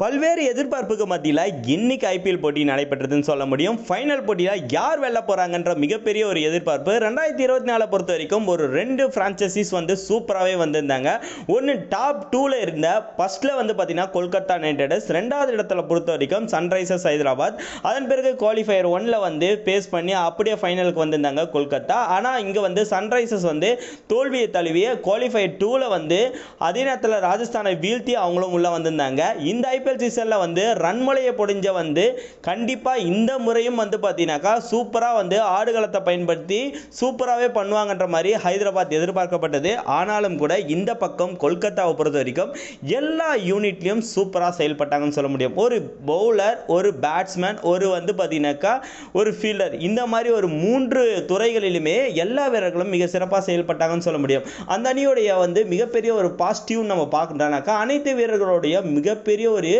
பல்வேறு எதிர்பார்ப்புக்கு மத்தியில் இன்னைக்கு ஐபிஎல் போட்டி நடைபெற்றதுன்னு சொல்ல முடியும். ஃபைனல் போட்டியில் யார் வெல்ல போகிறாங்கன்ற மிகப்பெரிய ஒரு எதிர்பார்ப்பு. ரெண்டாயிரத்தி இருபத்தி நாலை பொறுத்த வரைக்கும் ஒரு ரெண்டு ஃப்ரான்ச்சைசிஸ் வந்து சூப்பராகவே வந்திருந்தாங்க. ஒன்று டாப் டூவில் இருந்த ஃபர்ஸ்ட்டில் வந்து பார்த்தீங்கன்னா கொல்கத்தா நைட் ரைடர்ஸ் ரெண்டாவது இடத்துல பொறுத்த வரைக்கும் சன்ரைசர்ஸ் ஹைதராபாத். அதன் பிறகு குவாலிஃபயர் ஒன்ல வந்து பேஸ் பண்ணி அப்படியே ஃபைனலுக்கு வந்திருந்தாங்க கொல்கத்தா. ஆனால் இங்கே வந்து சன்ரைசர்ஸ் வந்து தோல்வியை தழுவிய குவாலிஃபயர் டூவில் வந்து அதே நேரத்தில் ராஜஸ்தானை வீழ்த்தி அவங்களும் உள்ளே வந்திருந்தாங்க. இந்த ஐபிஎல் சீசனில் வந்து ரன்மலையை பொடிஞ்ச வந்து கண்டிப்பாக இந்த முறையும் வந்து பார்த்தீங்கன்னாக்கா சூப்பராக வந்து ஆடுகளத்தை பயன்படுத்தி சூப்பராகவே பண்ணுவாங்கன்ற மாதிரி ஹைதராபாத் எதிர்பார்க்கப்பட்டது. ஆனாலும் கூட இந்த பக்கம் கொல்கத்தாவை பொறுத்த வரைக்கும் எல்லா யூனிட்லேயும் சூப்பராக செயல்பட்டாங்கன்னு சொல்ல முடியும். ஒரு பவுலர் ஒரு பேட்ஸ்மேன் ஒரு வந்து பார்த்தீங்கன்னாக்கா ஒரு ஃபீல்டர் இந்த மாதிரி ஒரு மூன்று துறைகளிலுமே எல்லா வீரர்களும் மிக சிறப்பாக செயல்பட்டாங்கன்னு சொல்ல முடியும். அந்த அணியுடைய வந்து மிகப்பெரிய ஒரு பாசிட்டிவ் நம்ம பார்க்கணும்னாக்கா அனைத்து வீரர்களுடைய மிகப்பெரிய ஒரு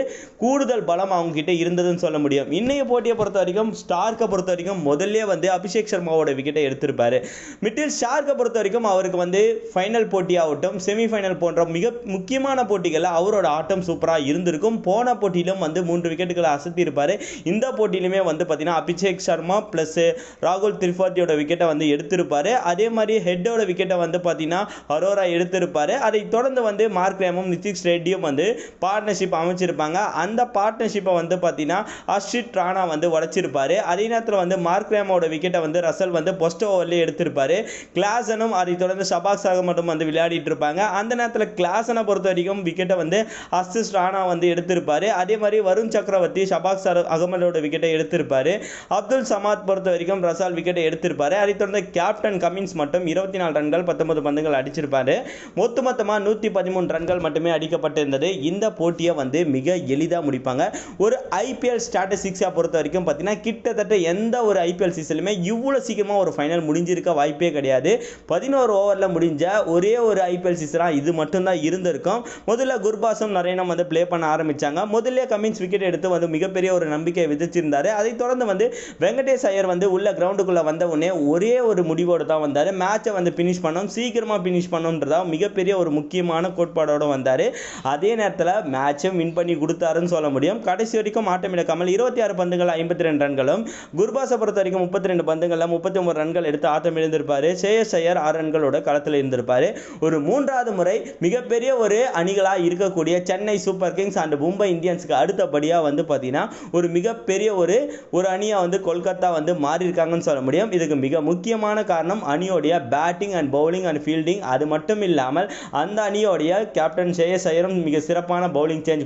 கூடுதல் பலம் அவங்ககிட்ட இருந்ததுன்னு சொல்ல முடியும். இன்னைய போட்டியை பொறுத்த வரைக்கும் ஸ்டார்க்கை பொறுத்த வரைக்கும் முதல்ல வந்து அபிஷேக் சர்மாவோட விக்கெட்டை எடுத்திருப்பாரு. மிட்டில் ஸ்டார்க்கை பொறுத்த வரைக்கும் அவருக்கு வந்து ஃபைனல் போட்டி ஆகட்டும் செமிஃபைனல் போன்ற மிக முக்கியமான போட்டிகளில் அவரோட ஆட்டம் சூப்பராக இருந்திருக்கும். போன போட்டியிலும் வந்து மூன்று விக்கெட்டுகளை அசத்தியிருப்பார். இந்த போட்டியிலுமே வந்து பார்த்தீங்கன்னா அபிஷேக் சர்மா ப்ளஸ் ராகுல் திரிபாத்தியோட விக்கெட்டை வந்து எடுத்திருப்பார். அதே மாதிரி ஹெட்டோட விக்கெட்டை வந்து பார்த்தீங்கன்னா அரோரா எடுத்திருப்பார். அதை தொடர்ந்து வந்து மார்க் ரேமும் நிதிஷ் ரெட்டியும் வந்து பார்ட்னர்ஷிப் அமைச்சிருப்பாங்க. அந்த பார்ட்னர்ஷிப்பை வந்து பார்த்தீங்கன்னா அர்ஷித் ராணா வந்து உடைச்சிருப்பார். அதே நேரத்தில் வந்து மார்க் ரேமோட விக்கெட்டை வந்து ரசல் வந்து பொஸ்ட் ஓவர்லேயே எடுத்திருப்பார். கிளாசனும் அதை தொடர்ந்து ஷபாக் மட்டும் வந்து விளையாடிட்டு இருப்பாங்க. அந்த நேரத்தில் கிளாசனை பொறுத்த வரைக்கும் விக்கெட்டை வந்து அசிஸ் ராணா வந்து எடுத்திருப்பார். அதே மாதிரி வருண் சக்கரவர்த்தி ஷபாக் சார் அகமதோட விக்கெட்டை எடுத்திருப்பார். அப்துல் சமாத் பொறுத்த வரைக்கும் ரசால் விக்கெட்டை எடுத்திருப்பார். அதை தொடர்ந்து கேப்டன் கமின்ஸ் மட்டும் இருபத்தி நாலு ரன்கள் பத்தொன்பது பந்துகள் அடிச்சிருப்பார். மொத்த மொத்தமாக நூற்றி பதிமூணு ரன்கள் மட்டுமே அடிக்கப்பட்டிருந்தது. இந்த போட்டியை வந்து மிக எளிதாக முடிப்பாங்க. ஒரு ஐபிஎல் ஸ்டாட்டிஸ்டிக்ஸை பொறுத்த வரைக்கும் பார்த்தீங்கன்னா கிட்டத்தட்ட எந்த ஒரு ஐபிஎல் சீசன்லையுமே இவ்வளோ சீக்கிரமாக ஒரு ஃபைனல் முடிஞ்சிருக்க வாய்ப்பே கிடையாது. பதினோரு ஓவரில் முடிஞ்ச ஒரே ஒரு ஐபிஎல் சீசனாக இது மட்டும்தான் இருந்திருக்கும். முதல்ல குர்பாசம் நரேனம் வந்து ப்ளே பண்ண ஆரம்பித்தாங்க முதல்ல கமின்ஸ் விக்கெட் எடுத்து வந்து மிகப்பெரிய ஒரு நம்பிக்கையை விதிச்சிருந்தார். அதை தொடர்ந்து வந்து வெங்கடேஷ் ஐயர் வந்து உள்ள கிரவுண்டுக்குள்ளே வந்த உடனே ஒரே ஒரு முடிவோடு தான் வந்தார். மேட்சை வந்து ஃபினிஷ் பண்ணோம். சீக்கிரமாக ஃபினிஷ் பண்ணோன்றதா மிகப்பெரிய ஒரு முக்கியமான கோட்பாடோடு வந்தார். அதே நேரத்தில் மேட்சும் வின் பண்ணி கொடுத்தாருன்னு சொல்ல முடியும். கடைசி வரைக்கும் ஆட்டமிழக்காமல் இருபத்தி ஆறு பந்துகள் ஐம்பத்தி ரெண்டு ரன்களும் குர்பாஸை பொறுத்த வரைக்கும் முப்பத்தி ரெண்டு பந்துகளில் முப்பத்தி ஒன்பது ரன்கள் எடுத்து ஆட்டம் இழந்திருப்பார். சேயஸ் ஐயர் ஆறு ரன்களோட களத்தில் இருந்திருப்பார். ஒரு மூன்றாவது முறை மிகப்பெரிய ஒரு அணிகளாக இருக்கக்கூடிய Chennai super kings and Mumbai இந்தியன்ஸுக்கு அடுத்தபடியாக வந்து பார்த்தீங்கன்னா ஒரு மிகப்பெரிய ஒரு ஒரு அணியாக வந்து கொல்கத்தா வந்து மாறியிருக்காங்கன்னு சொல்ல முடியும். இதுக்கு மிக முக்கியமான காரணம் அணியோடைய batting and bowling and fielding அது மட்டும் இல்லாமல் அந்த அணியோடைய கேப்டன் ஷேயஸ் ஐயரும் மிக சிறப்பான பவுலிங் சேஞ்ச்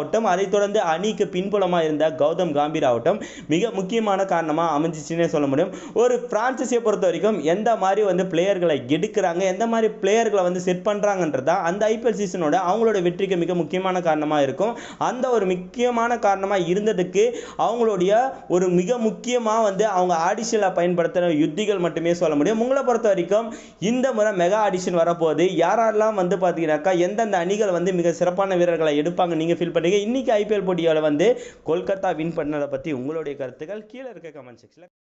ஆகட்டும் அதைத் தொடர்ந்து அணிக்கு பின்புலமாக இருந்த கௌதம் காம்பீர் ஆகட்டும் மிக முக்கியமான காரணமாக அமைஞ்சிச்சுன்னே சொல்ல முடியும். ஒரு பிரான்சஸை பொறுத்த வரைக்கும் எந்த மாதிரி வந்து பிளேயர்களை எடுக்கிறாங்க எந்த மாதிரி பிளேயர்களை வந்து செட் பண்ணுறாங்கன்றது அந்த ஐபிஎல் சீசனோட அவங்களோட வெற்றிக்கு மிக முக்கியமான காரணமாக இருக்கும். அந்த ஒரு முக்கியமான காரணமாக இருந்ததுக்கு அவங்களுடைய ஒரு மிக முக்கியமாக வந்து அவங்க ஆடிஷனில் பயன்படுத்துகிற யுத்திகள் மட்டுமே சொல்ல முடியும். உங்களை பொறுத்த வரைக்கும் இந்த முறை மெகா ஆடிஷன் வரப்போகுது. யாரெல்லாம் வந்து பார்த்தீங்கன்னாக்கா எந்தெந்த அணிகள் வந்து மிக சிறப்பான வீரர்களை எடுப்பாங்க நீங்கள் ஃபீல் பண்ணீங்க இன்னைக்கு ஐபிஎல் போட்டியால் வந்து கொல்கத்தா வின் பண்ணதை பற்றி உங்களுடைய கருத்துக்கள் கீழே இருக்க கமெண்ட் செக்ஷனில்